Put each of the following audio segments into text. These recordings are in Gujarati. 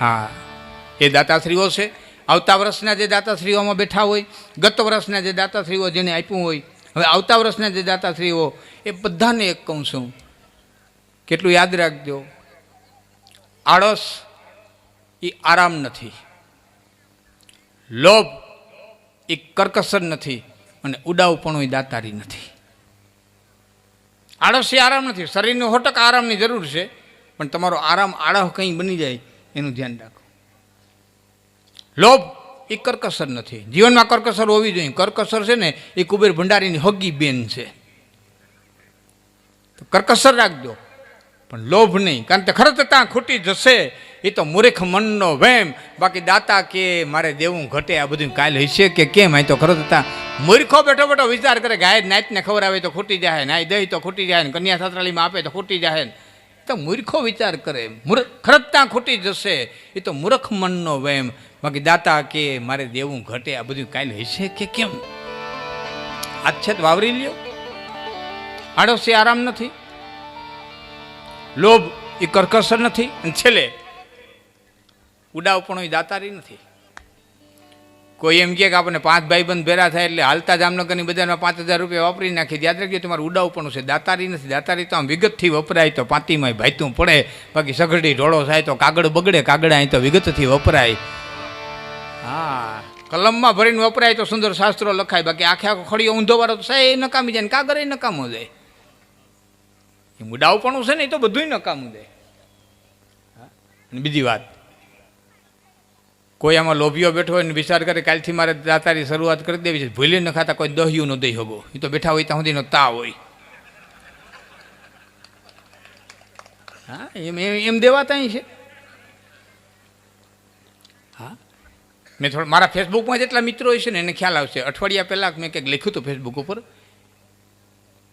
હા. એ દાતાશ્રીઓ છે. આવતા વર્ષના જે દાતાશ્રીઓમાં બેઠા હોય, ગત વર્ષના જે દાતાશ્રીઓ જેને આપ્યું હોય, હવે આવતા વર્ષના જે દાતાશ્રીઓ, એ બધાને એક કહું છું. કેટલું યાદ રાખજો. આળસ એ આરામ નથી. લોભ એ કરકસર નથી અને ઉડાવપણું એ દાતારી નથી. આળસ એ આરામ નથી. શરીરનો હોટક આરામની જરૂર છે, પણ તમારો આરામ આળહ કંઈ બની જાય એનું ધ્યાન રાખો. લોભ એ કરકસર નથી. જીવનમાં કરકસર હોવી જોઈએ. કરકસર છે ને, એ કુબેર ભંડારીની હગી બેન છે. કરકસર રાખજો. પણ લોભ નહીં. કારણ કે ખરત ત્યાં ખૂટી જશે. એ તો મૂર્ખ મનનો વેમ. બાકી દાતા કે મારે દેવું ઘટે, આ બધું કાલ હશે કે કેમ? આ તો ખરત ત્યાં મૂર્ખો બેઠો બેઠો વિચાર કરે ગાય નાચને આવે તો ખૂટી જાય નાય દહીં તો ખૂટી જાય ને કન્યા છાત્રાલયમાં આપે તો ખૂટી જાય ને. તો મૂર્ખો વિચાર કરે. મૂર્ખ ખરત ત્યાં ખૂટી જશે. એ તો મૂર્ખ મનનો વેમ બાકી દાતા કે મારે દેવું ઘટે, આ બધું કાંઈ હશે કે કેમ? આચ્છેદ વાવરી લ્યો. આડોશી આરામ નથી. લોભ એ કરકસર નથી. અને છેલ્લે ઉડાવપણો એ દાતારી નથી. કોઈ એમ કે આપણને પાંચ ભાઈબંધ ભેરા થાય એટલે હાલતા જામનગરની બજારમાં પાંચ હજાર રૂપિયા વાપરી નાખી. યાદ રાખજો, તમારું ઉડાવપણું છે. દાતારી નથી. દાતારી તો આમ વિગતથી વપરાય તો પાતીમાં ભાઈતું પડે. બાકી સગડી ઢોળો થાય તો કાગળ બગડે, કાગળ અહીં તો વિગતથી વપરાય. હા, કલમમાં ભરીને વપરાય તો સુંદર શાસ્ત્રો લખાય. બાકી આખે આખો ખડીયો ઊંધો વાળો તો સાહેબ એ નકામી જાય ને કાગળ એ નકામો જાય. એ મુડાવપણું છે ને એ તો બધું નકામું જાય. અને બીજી વાત. કોઈ આમાં લોભીઓ બેઠો હોય ને વિચાર કરે કાલથી મારે દાતારી શરૂઆત કરી દેવી છે. ભૂલી ન ખાતા કોઈ દહ્યું ન દઈ હગો એ તો બેઠા હોય ત્યાં સુધીનો તા હોય. હા, એમ એમ એમ દેવાતા છે. હા. મેં થોડા મારા ફેસબુકમાં જેટલા મિત્રો છે ને એને ખ્યાલ આવશે. અઠવાડિયા પહેલાં મેં કંઈક લખ્યું હતું ફેસબુક ઉપર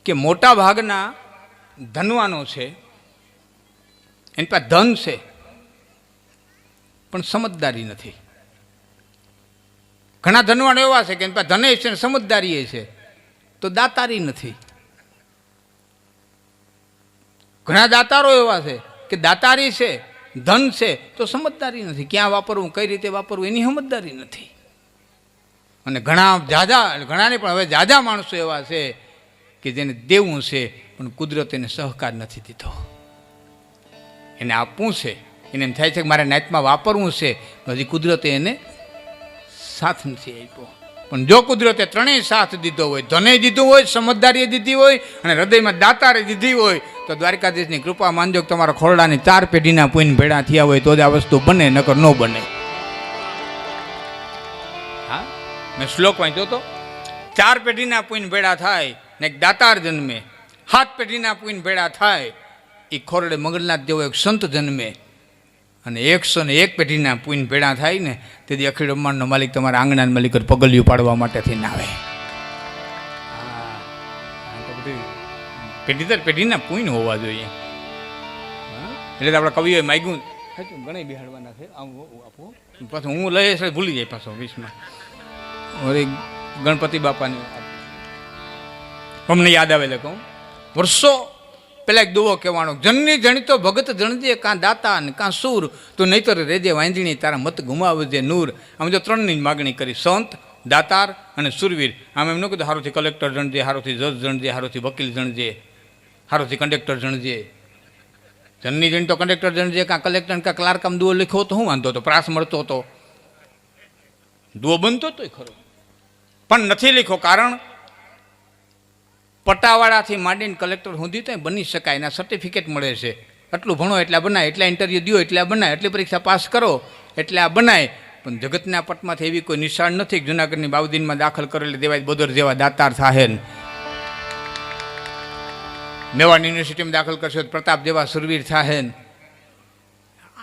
કે મોટા ભાગના ધનવાનો છે, એની પાસે ધન છે. પણ સમજદારી નથી. ઘણા ધનવાન એવા છે કે એની ધને છે ને સમજદારી છે. તો દાતારી નથી. ઘણા દાતારો એવા છે કે દાતારી છે, ધન છે, તો સમજદારી નથી. ક્યાં વાપરવું, કઈ રીતે વાપરવું, એની સમજદારી નથી. અને ઘણા જાજા, ઘણાને પણ હવે જાજા માણસો એવા છે કે જેને દેવું છે, પણ કુદરત એને સહકાર નથી દીધો. એને આપવું છે. એને એમ થાય છે કે મારે નાતમાં વાપરવું છે હજી કુદરતે એને સાથ નથી આપ્યો. પણ જો કુદરતે ત્રણેય સાથ દીધો હોય, ધને દીધું હોય, સમજદારીએ દીધી હોય, અને હૃદયમાં દાતારે દીધી હોય, તો દ્વારકાધીશની કૃપા માનજો કે તમારા ખોરડાની ચાર પેઢીના પૂન ભેળા થયા હોય, તો જ આ વસ્તુ બને, નકર ન બને. હા? મેં શ્લોક વાંચ્યો તો? ચાર પેઢીના પૂન ભેળા થાય, ને એક દાતાર જન્મે. હાથ પેઢીના પૂન ભેળા થાય, એ ખોરડે મંગળનાથ જેવો એક સંત જન્મે. અને એકસો ને એક પેઢીના પૂન ભેડા થાય ને તેથી અખિલ બ્રહ્માંડનો માલિક તમારા આંગણાના માલિક પગલિયું પાડવા માટે થઈને આવે. પેઢી દર પેઢીના પૂન હોવા જોઈએ. એટલે આપણા કવિઓએ માગ્યું. ઘણા બિહાડવાના છે. આમ આપો. પાછું હું લઈ ભૂલી જાય પાછો વીસમાં. અરે ગણપતિ બાપાની અમને યાદ આવે એટલે કહું. વર્ષો પેલા એક દુવો કહેવાનો જનની જણિતો ભગત જણજે, કાં દાતા ને કાં સૂર. તો નહીતર રેજે વાંજણી, તારા મત ગુમાવજે નૂર. આમ જો ત્રણની માગણી કરી, સંત, દાતાર અને સુરવીર. આમ એમ ન કીધું, હારોથી કલેક્ટર જણજે, હારોથી જજ જણજે, હારોથી વકીલ જણજે, હારોથી કંડક્ટર જણજે. જનની જણ તો કંડક્ટર જણજે, કાં કલેક્ટર કાં ક્લાર્ક આમ દુવો લખ્યો તો હું વાંધો હતો, પ્રાસ મળતો હતો. દુવો બનતો તોય ખરો. પણ નથી લખ્યો, કારણ પટાવાળાથી માંડીને કલેક્ટર સુધી તો બની શકાય, એના સર્ટિફિકેટ મળે છે. આટલું ભણો, એટલા બનાય, એટલા ઇન્ટરવ્યૂ દો એટલા બનાય એટલી પરીક્ષા પાસ કરો, એટલે આ બનાય. પણ જગતના પટમાંથી એવી કોઈ નિશાળ નથી જુનાગઢની બાઉદીનમાં દાખલ કરેલી દેવાય બોદર જેવા દાતાર થાહે ને. મેવાડ યુનિવર્સિટીમાં દાખલ કરશો પ્રતાપ જેવા સુરવીર થાહે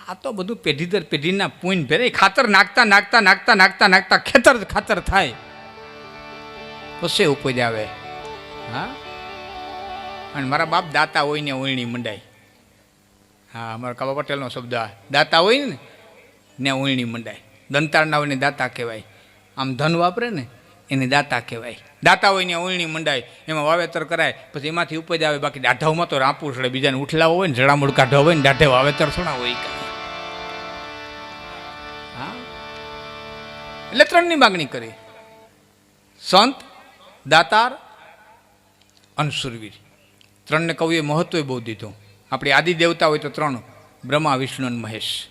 આ તો બધું પેઢી દર પેઢીના પૂન ભેરે, ખાતર નાખતા નાખતા નાખતા નાખતા નાખતા ખેતર ખાતર થાય. પછી ઉપજ આવે. હા? અને મારા બાપ દાતા હોય ને ઓયણી મંડાય. હા, અમારા કાબા પટેલનો શબ્દ આ. દાતા હોય ને ને ઉણી મંડાય. દંતાળના હોય ને દાતા કહેવાય. આમ ધન વાપરે ને, એને દાતા કહેવાય. દાતા હોય ને ઉણી મંડાય, એમાં વાવેતર કરાય, પછી એમાંથી ઉપજ આવે, બાકી દાઢાઓમાં તો રાપું છડે બીજાને ઉઠલાવો હોય ને જડામૂળ કાઢવા હોય ને, દાઢે વાવેતર થોડા હોય હા? એટલે ત્રણની માગણી કરી. સંત, દાતાર અને સુરવીર ત્રણને કવિએ મહત્વ બહુ દીધું. આપણી આદિ દેવતા હોય તો ત્રણ, બ્રહ્મા, વિષ્ણુ અને મહેશ.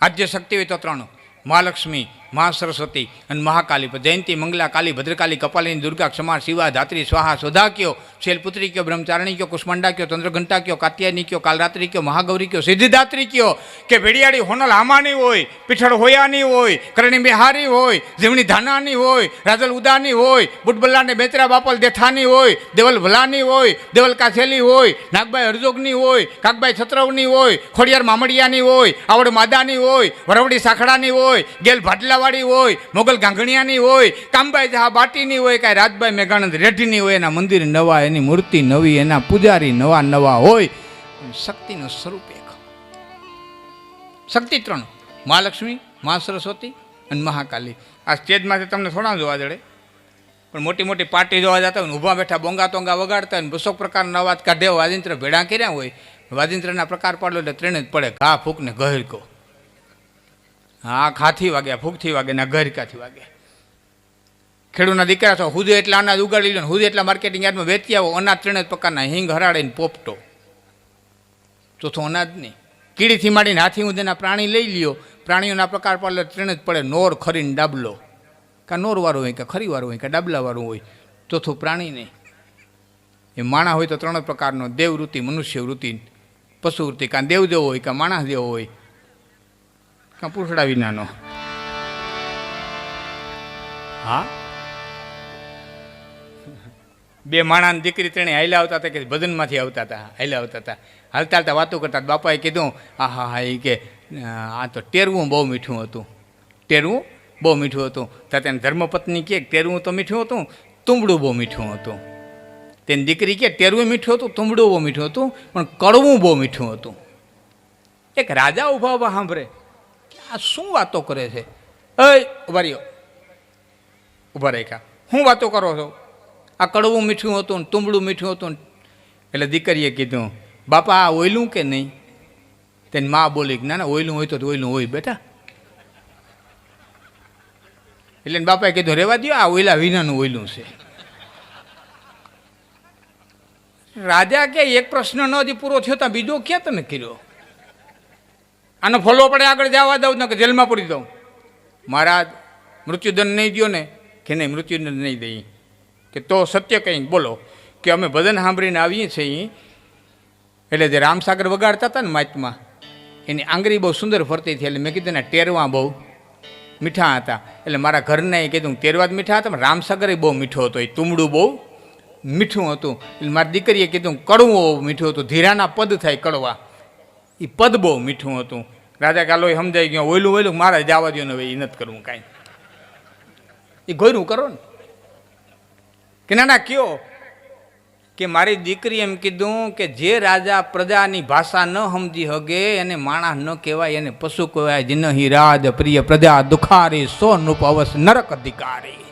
આદ્ય શક્તિ હોય તો ત્રણ, મહાલક્ષ્મી મહા સરસ્વતી અને મહાકાલી જયંતિ, મંગલા કાલી, ભદ્રકાલી, કપાલિની, દુર્ગા, ક્ષમા, શિવા, ધાત્રી, સ્વાહા, સુધા કયો શૈલપુત્રી કયો, બ્રહ્મચારણી કયો, કુષ્મંડા કયો, ચંદ્રઘંટા કયો, કાત્યાયની કયો, કાલરાત્રી કયો, મહાગૌરી કયો, સિદ્ધિદાત્રી કયો, કે ભેડિયાળી હોનલ હામાની હોય, પીઠળ હોયાની હોય, કરણી બિહારી હોય, જીવણી ધાનાની હોય, રાજલ ઉદાની હોય, બુટબલ્લાને બેતરા બાપલ દેથાની હોય, દેવલ ભલાની હોય, દેવલ કાછેલી હોય નાગભાઈ હરજોગની હોય કાકભાઈ છત્રવની હોય, ખોડિયાર મામડિયાની હોય, આવડ માદાની હોય, વરવડી સાખડાની હોય, ગેલ ભાટલાવાળી હોય, મોગલ ગાંગણિયાની હોય કામભાઈ જહા બાટીની હોય, કાંઈ રાજભાઈ મેઘાણંદ રેઢીની હોય, એના મંદિર નવા, એની મૂર્તિ નવી, એના પૂજારી નવા નવા હોય. શક્તિનું સ્વરૂપ એક. શક્તિ ત્રણ. મહાલક્ષ્મી મહા સરસ્વતી અને મહાકાલી. આ સ્ટેજમાંથી તમને થોડા જોવા જડે. પણ મોટી મોટી પાર્ટી જોવા જતા હોય ઊભા બેઠા બોંગા તોંગા વગાડતા હોય બસો પ્રકારના અવાજ કાઢે વાજિંત્ર ભેડા કર્યા હોય, વાજિંત્રના પ્રકાર પાડો એટલે ત્રણે જ પડે. ઘા ફૂક ને ગહેરકો હા, ખાથી વાગ્યા ફૂકથી વાગે ને ગહેરકાથી વાગે. ખેડૂતના દીકરા છો હુદે એટલા અનાજ ઉગાડી લો હુદે એટલા માર્કેટિંગ યાર્ડમાં વેચી આવો, અનાજ ત્રણે પ્રકારના હિંગ હરાડીને પોપટો. ચોથો અનાજ નહીં. કીડીથી માંડીને હાથી ઉદેના પ્રાણી લઈ લ્યો. પ્રાણીઓના પ્રકાર પડે ત્રણે જ પડે, નોર, ખરીને ડાબલો. કાં નોરવાળું હોય કે ખરીવાળું હોય કે ડાબલાવાળું હોય. ચોથું પ્રાણી નહીં. એ માણા હોય તો ત્રણ પ્રકારનો દેવવૃત્તિ મનુષ્ય પશુવૃત્તિ પશુ વૃત્તિ કાં દેવદેવ હોય કાં માણસ દેવો હોય કાં પૂછડા વિનાનો હા? બે માણાની દીકરી ત્રણે હાલ્યા આવતા હતા કે ભજનમાંથી આવતા હતા હાલ્યા આવતા હતા. હાલતા હાલતા વાતો કરતા બાપાએ કીધું આ હા હા એ કે આ તો ટેરવું બહુ મીઠું હતું. ટેરવું બહુ મીઠું હતું. તો તેને ધર્મપત્ની કે ટેરવું તો મીઠું હતું તુંબડું બહુ મીઠું હતું. તેની દીકરી કે ટેરવું મીઠું હતું તુંબડું બહુ મીઠું હતું પણ કડવું બહુ મીઠું હતું. એક રાજા ઊભા ઊભા સાંભળે. આ શું વાતો કરે છે? એ ઊભા રહ્યો. ઊભા રાખ્યા. શું વાતો કરો છો? આ કડવું મીઠું હતું ને તુંબડું મીઠું હતું એટલે દીકરીએ કીધું, બાપા, આ ઓયલું કે નહીં? તેની મા બોલી, ના ના, ઓયલું હોય તો ઓયલું હોય, બેટા. એટલે બાપાએ કીધું, રેવા દો આ ઓયલા વિનાનું ઓયલું છે. રાજા કે, એક પ્રશ્ન નથી પૂરો થયો તો બીજો ક્યાં તમે કર્યો? આનો ફોલો પડે આગળ જવા દઉં ને કે જેલમાં પૂરી દઉં મહારાજ, મૃત્યુદંડ નહીં દો ને, કે નહીં, મૃત્યુદંડ નહીં દઈ. કે તો સત્ય કંઈ બોલો, કે અમે ભજન સાંભળીને આવીએ છીએ. એટલે જે રામસાગર વગાડતા હતા ને માચમાં એની આંગળી બહુ સુંદર ફરતી હતી. એટલે મેં કીધું, ને, ટેરવા બહુ મીઠા હતા. એટલે મારા ઘરને કીધું તેરવા જ મીઠા હતા રામસાગર બહુ મીઠો હતો. એ તુમડું બહુ મીઠું હતું. એટલે મારી દીકરીએ કીધું, કડવું મીઠું હતું. ધીરાના પદ થાય કડવા. એ પદ બહુ મીઠું હતું. રાજા કાલો સમજાઈ ગયો, ઓયલું ઓયલું, મારે જવા દો ને એ નથી કરવું કાંઈ. એ ગોયરું કરો ને. કે ના ના, કયો? કે મારી દીકરી એમ કીધું કે જે રાજા પ્રજાની ભાષા ન સમજી હગે, એને માણસ ન કહેવાય, એને પશુ કહેવાય, જીનહી રાજ પ્રિય પ્રજા દુખારી સો નૃપ અવસ નરક અધિકારી.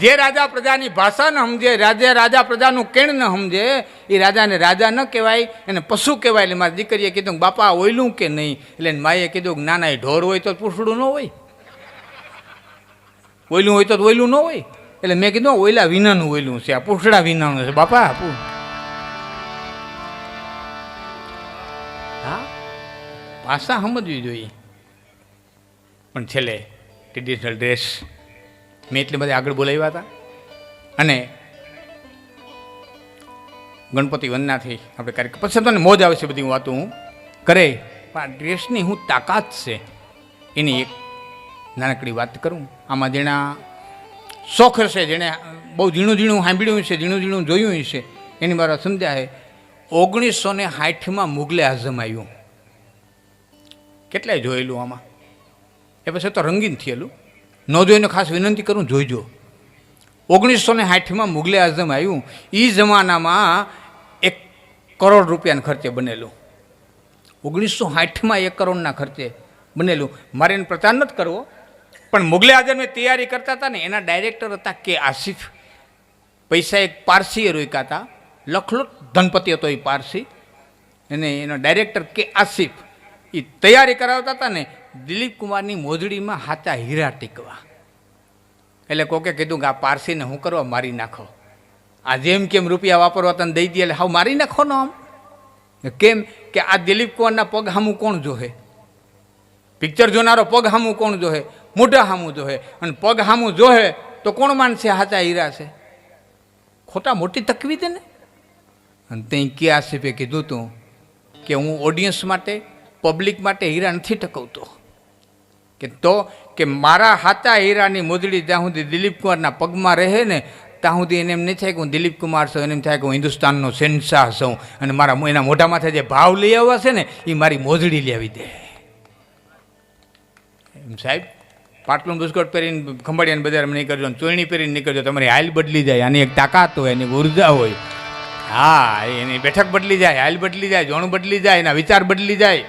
જે રાજા પ્રજાની ભાષા ન સમજે રાજે રાજા પ્રજાનું કેણ ન સમજે, એ રાજાને રાજા ન કહેવાય, એને પશુ કહેવાય. એટલે મારી દીકરીએ કીધું, બાપા, ઓયલું કે નહીં? એટલે માએ કીધું કે ના ના એ ઢોર હોય તો પૂછડું ન હોય. ઓયલું હોય તો ઓયલું ન હોય. એટલે મેં કીધું ઓયલા વિનાનું ઓયલું છે, આ પૂછડા વિનાનું છે. બાપા હા? ભાષા સમજવી જોઈએ. પણ છેલ્લે ટ્રેડિશનલ ડ્રેસ મેં એટલી બધી આગળ બોલાવ્યા હતા. અને ગણપતિ વંદનાથી આપણે કાર્યક્રમ પછી તમને મોજ આવે છે બધી વાતો હું કરે, પણ આ ડ્રેસની હું તાકાત છે એની એક નાનકડી વાત કરું. આમાં જેના શોખ હશે, જેણે બહુ ઝીણું ઝીણું સાંભળ્યું છે ઝીણું ઝીણું જોયું છે એની મારા સમજાય ઓગણીસો ને સાઠમાં મુગલે આઝમ આવ્યું. કેટલાય જોયેલું આમાં. એ પછી તો રંગીન થયેલું. ન જોઈને ખાસ વિનંતી કરું, જોઈજો. ઓગણીસો ને સાઠમાં મુગલે આઝમ આવ્યું. એ જમાનામાં એક કરોડ રૂપિયાના ખર્ચે બનેલું. ઓગણીસો સાઠમાં એક કરોડના ખર્ચે બનેલું. મારે એને પ્રચાર નથી કરવો, પણ મુગલે આઝમે તૈયારી કરતા હતા ને, એના ડાયરેક્ટર હતા કે આસિફ. પૈસા એક પારસીએ રોક્યા હતા. લખલો ધનપતિ હતો એ પારસી. અને એનો ડાયરેક્ટર કે આસિફ. એ તૈયારી કરાવતા હતા ને દિલીપ કુમારની મોજડીમાં હાચા હીરા ટીકવા. એટલે કોકે કીધું કે આ પારસીને હું કરવા મારી નાખો. આ જેમ કેમ રૂપિયા વાપરવા તને દઈ દે એટલે હાવ મારી નાખો ને આમ? કેમ કે આ દિલીપ કુમારના પગ હામું કોણ જોહે? પિક્ચર જોનારો પગ હામું કોણ જોહે? મોઢા હામું જોહે? અને પગ હામું જોહે તો કોણ માનશે હાચા હીરા છે? ખોટા મોટી તકવી દે ને? અને તે કે આસિફે કીધું તું કે હું ઓડિયન્સ માટે પબ્લિક માટે હીરા નથી ટકવતો. કે તો કે મારા હાતા હીરાની મોજડી જ્યાં સુધી દિલીપ કુમારના પગમાં રહે ને, ત્યાં સુધી એને એમ નહીં થાય કે હું દિલીપ કુમાર છું એમ થાય કે હું હિન્દુસ્તાનનો શેનશાહ છું અને મારા એના મોઢામાંથી જે ભાવ લઈ આવ્યા છે ને એ મારી મોજડી લઈ આવી દે. એમ સાહેબ, પાટલું બુસ્કોટ પહેરીને ખંભાળિયાને બજારમાં નીકળજો ચોયણી પહેરીને નીકળજો, તમારી હાલ બદલી જાય, આની એક તાકાત હોય એની ઊર્જા હોય. હા એની બેઠક બદલી જાય, હાલ બદલી જાય, જોણું બદલી જાય, એના વિચાર બદલી જાય.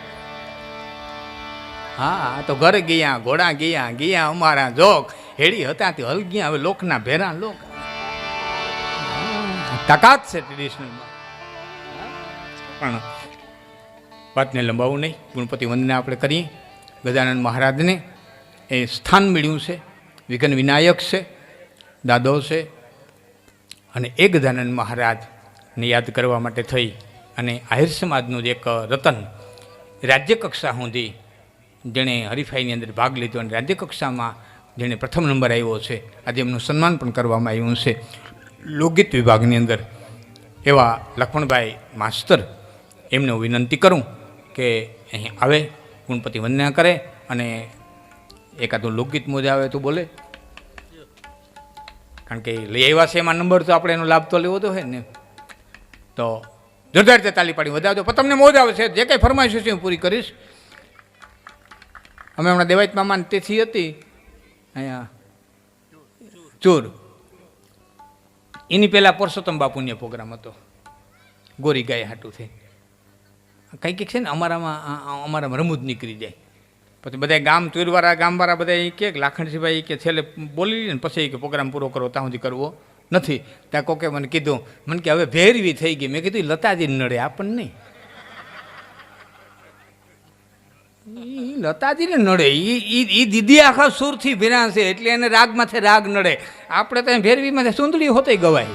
હા તો ઘરે ગયા, ઘોડા ગયા ગયા અમારા જોક. હેડી હતા તે હલ ગયા, હવે લોકના ભેરા લોક. તાકાત છે ટ્રેડિશનલમાં પણ વાતને લંબાવું નહીં. ગુણપતિ વંદના આપણે કરીએ. ગજાનંદ મહારાજને એ સ્થાન મળ્યું છે. વિઘ્ન વિનાયક છે, દાદો છે. અને એ ગજાનંદ મહારાજને યાદ કરવા માટે થઈ. અને આહિર સમાજનું જે એક રતન રાજ્ય કક્ષા સુધી જેણે હરીફાઈની અંદર ભાગ લીધો અને રાજ્ય કક્ષામાં જેણે પ્રથમ નંબર આવ્યો છે, આજે એમનું સન્માન પણ કરવામાં આવ્યું છે. લોકગીત વિભાગની અંદર એવા લખમણભાઈ માસ્તર એમને હું વિનંતી કરું કે અહીં આવે ગુણપતિ વંદના કરે અને એકાદું લોકગીત મોજા આવે તો બોલે. કારણ કે લઈ આવ્યા છે એમાં નંબર તો આપણે એનો લાભ તો લેવો તો હોય ને. તો જોરદાર તાલી પાડી વધાવજો. પણ તમને મોજ આવે જે કંઈ ફરમાઈશ છે હું પૂરી કરીશ. અમે હમણાં દેવાયત મામાની તેથી હતી. અહીંયા. ચૂર. એની પહેલાં પરસોત્તમ બાપુને પ્રોગ્રામ હતો. ગોરી ગાય હાટું થઈ કંઈક કંઈક છે ને અમારામાં અમારામાં રમૂજ નીકળી જાય. પછી બધા ગામ ચૂરવાળા ગામવાળા બધા એ કે લાખણજીભાઈ કે છેલ્લે બોલી ને પછી કે પ્રોગ્રામ પૂરો કરો, ત્યાં સુધી કરવો નથી. ત્યાં કોકે મને કીધું, મને કે હવે ભેરવી થઈ ગઈ. મેં કીધું, "ઈ લતાજી નડે આપણને. નહીં લતાજીને નડે. એ ઈ દીદી આખા સુરથી ભીરા છે એટલે એને રાગમાંથી રાગ નડે. આપણે ત્યાં ભેરવીમાંથી સુંદડી હોતે ગવાય.